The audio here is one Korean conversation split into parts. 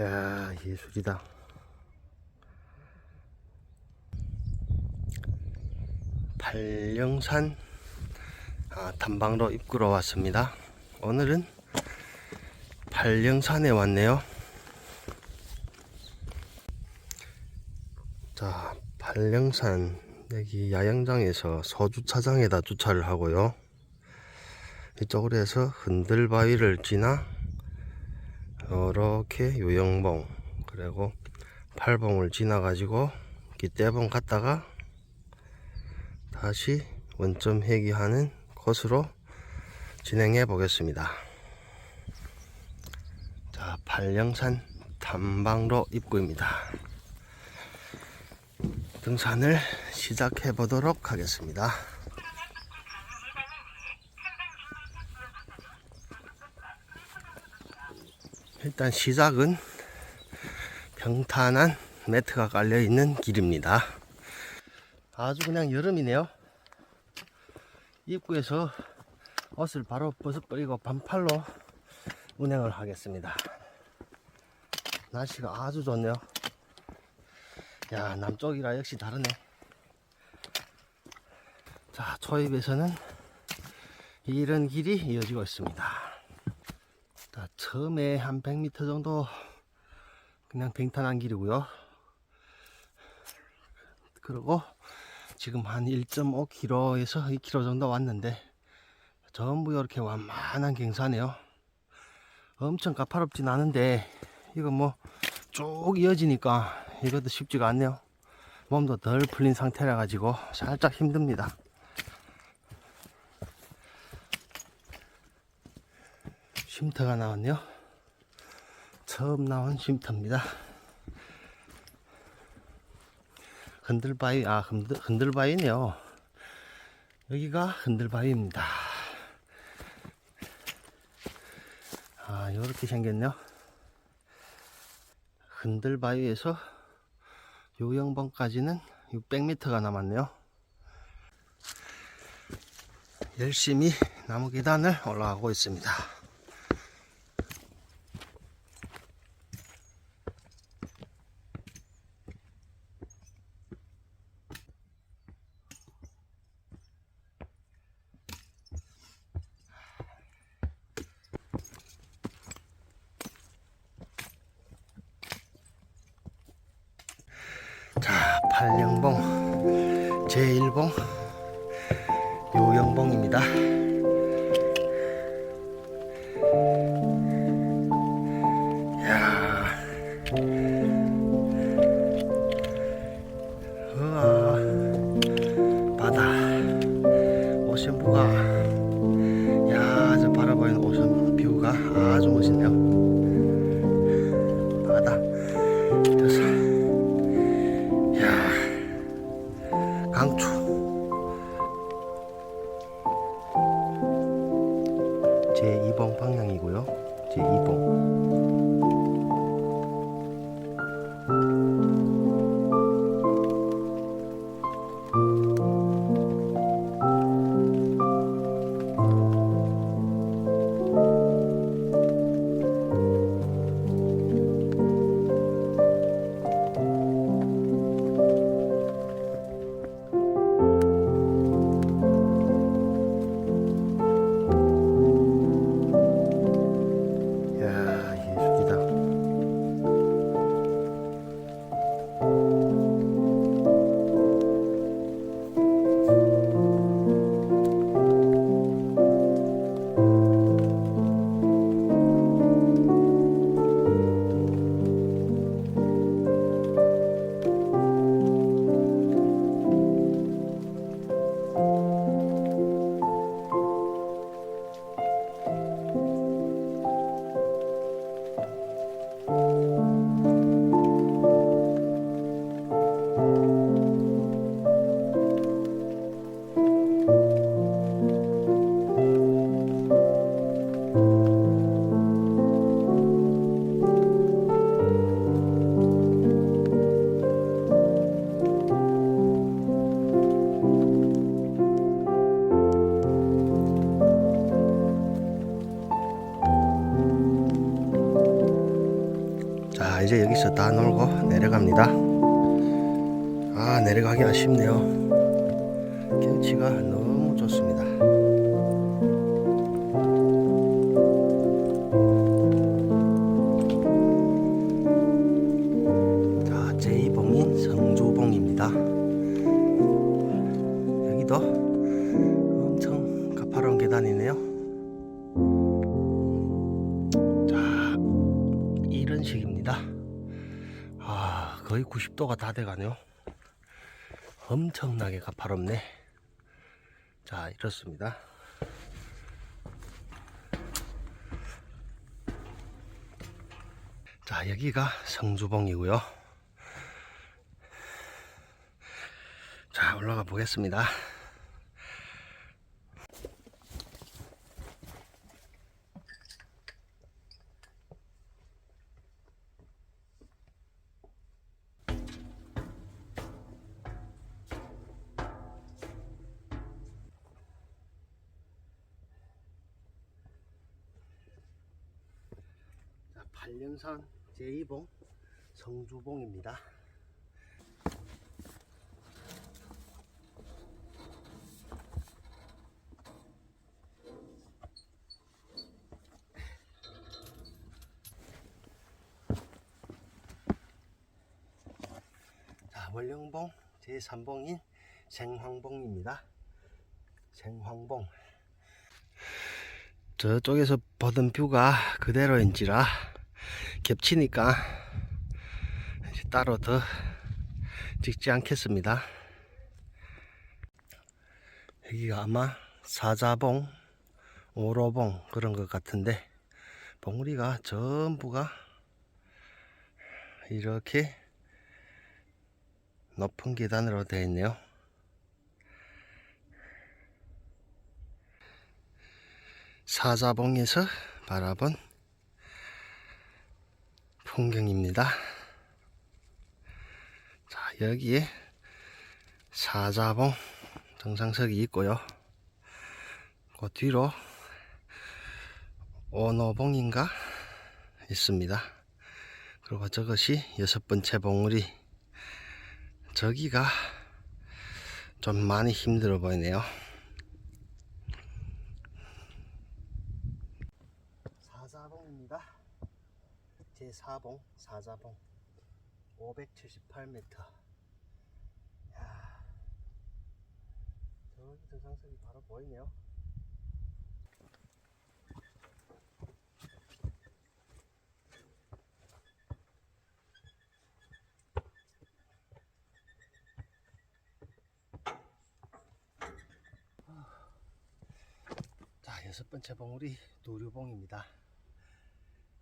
야 예술이다. 발령산 아, 탐방로 입구로 왔습니다. 오늘은 발령산에 왔네요. 자 발령산 여기 야영장에서 서주차장에다 주차를 하고요. 이쪽으로 해서 흔들바위를 지나 이렇게 요영봉 그리고 팔봉을 지나 가지고 기대봉 갔다가 다시 원점 회귀하는 곳으로 진행해 보겠습니다. 자 발령산 탐방로 입구입니다. 등산을 시작해 보도록 하겠습니다 일단 시작은 평탄한 매트가 깔려 있는 길입니다. 아주 그냥 여름이네요. 입구에서 옷을 바로 벗어버리고 반팔로 운행을 하겠습니다. 날씨가 아주 좋네요. 야, 남쪽이라 역시 다르네. 자, 초입에서는 이런 길이 이어지고 있습니다. 자, 처음에 한 100m 정도 그냥 평탄한 길이고요. 그리고 지금 한 1.5km에서 2km 정도 왔는데 전부 이렇게 완만한 경사네요. 엄청 가파롭진 않은데 이거 뭐 쭉 이어지니까 이것도 쉽지가 않네요. 몸도 덜 풀린 상태라 가지고 살짝 힘듭니다. 쉼터가 나왔네요. 처음 나온 쉼터입니다. 흔들바위, 아, 흔들, 흔들바위네요. 여기가 흔들바위입니다. 아, 요렇게 생겼네요. 흔들바위에서 요영봉까지는 600m가 남았네요. 열심히 나무 계단을 올라가고 있습니다. 자, 팔령봉 제1봉 요영봉입니다. 제2번 방향이고요. 제2번. 자 이제 여기서 다 놀고 내려갑니다. 아 내려가기가 쉽네요. 경치가 너무 좋습니다. 자 제2봉인 성주봉입니다. 여기도 엄청 가파른 계단이네요 거의 90도가 다 돼가네요. 엄청나게 가파롭네. 자 이렇습니다. 자 여기가 성주봉이고요. 자 올라가 보겠습니다 자, 8년산 제2봉 성주봉입니다. 자, 월령봉 제3봉인 생황봉입니다. 생황봉. 저쪽에서 보던 뷰가 그대로인지라 겹치니까 이제 따로 더 찍지 않겠습니다. 여기가 아마 사자봉, 오로봉 그런 것 같은데 봉우리가 전부가 이렇게 높은 계단으로 되어 있네요. 사자봉에서 바라본 풍경입니다. 자, 여기에 사자봉 정상석이 있고요. 그 뒤로 오노봉인가 있습니다. 그리고 저것이 여섯 번째 봉우리. 저기가 좀 많이 힘들어 보이네요. 사자봉입니다. 제4봉 사자봉 578m. 야, 저기 정상석이 바로 보이네요. 자, 여섯 번째 봉우리 도류봉입니다.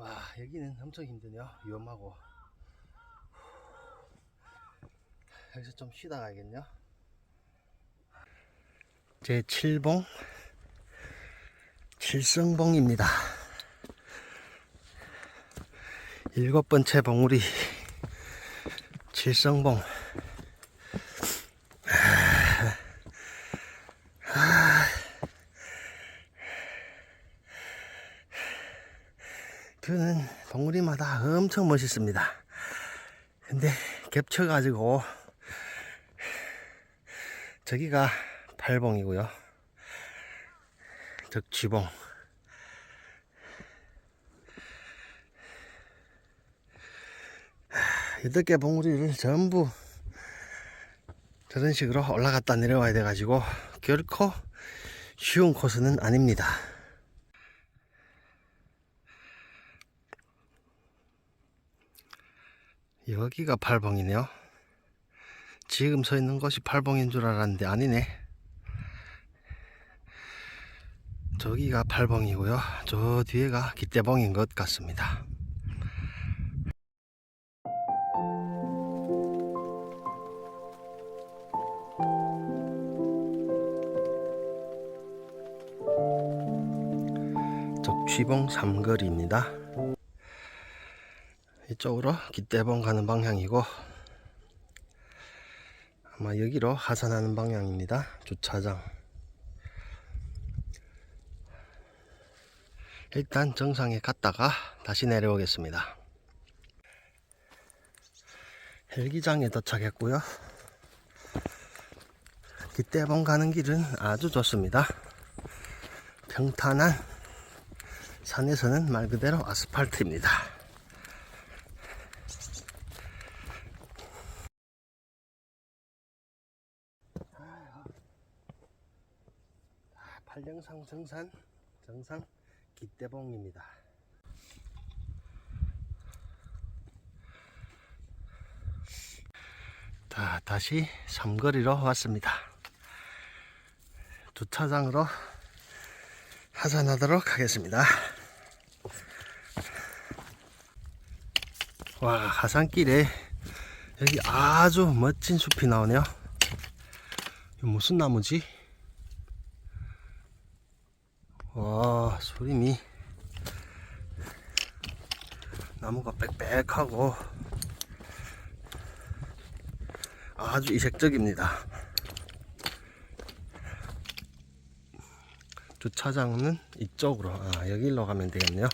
와, 여기는 엄청 힘드네요. 위험하고. 여기서 좀 쉬다 가야겠네요. 제 7봉, 칠성봉입니다. 일곱 번째 봉우리, 칠성봉. 뷰는 봉우리마다 엄청 멋있습니다. 근데 겹쳐가지고 저기가 팔봉이고요. 하, 여덟 개 봉우리를 전부 저런 식으로 올라갔다 내려와야 돼가지고 결코 쉬운 코스는 아닙니다. 여기가 팔봉이네요. 지금 서 있는 곳이 팔봉인 줄 알았는데 아니네. 저기가 팔봉이고요. 저 뒤에가 기대봉인 것 같습니다. 덕취봉 삼거리입니다. 이쪽으로 기대봉 가는 방향이고 아마 여기로 하산하는 방향입니다. 주차장. 일단 정상에 갔다가 다시 내려오겠습니다. 헬기장에 도착했고요. 기대봉 가는 길은 아주 좋습니다. 평탄한 산에서는 말 그대로 아스팔트입니다. 팔령산 정산 정상 기대봉입니다. 자, 다시 삼거리로 왔습니다. 주차장으로 하산하도록 하겠습니다. 와, 하산길에 여기 아주 멋진 숲이 나오네요. 이거 무슨 나무지? 와, 소림이 나무가 빽빽하고 아주 이색적입니다. 주차장은 이쪽으로, 아, 여기로 가면 되겠네요.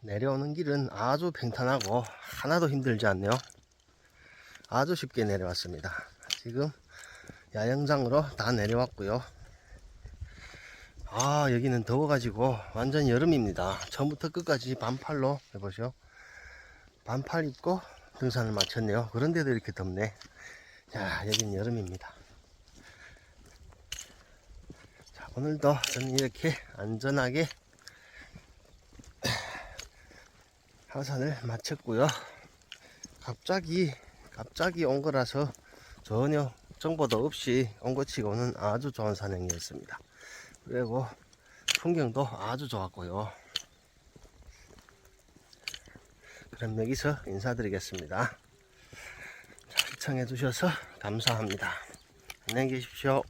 내려오는 길은 아주 평탄하고 하나도 힘들지 않네요. 아주 쉽게 내려왔습니다. 지금 야영장으로 다 내려왔고요. 아, 여기는 더워가지고 완전 여름입니다. 처음부터 끝까지 반팔로 해보시오. 반팔 입고 등산을 마쳤네요. 그런데도 이렇게 덥네. 자, 여긴 여름입니다. 자, 오늘도 저는 이렇게 안전하게 하산을 마쳤고요. 갑자기, 갑자기 온 거라서 전혀 정보도 없이 온 것 치고는 아주 좋은 산행이었습니다. 그리고 풍경도 아주 좋았고요. 그럼 여기서 인사드리겠습니다. 자, 시청해 주셔서 감사합니다. 안녕히 계십시오.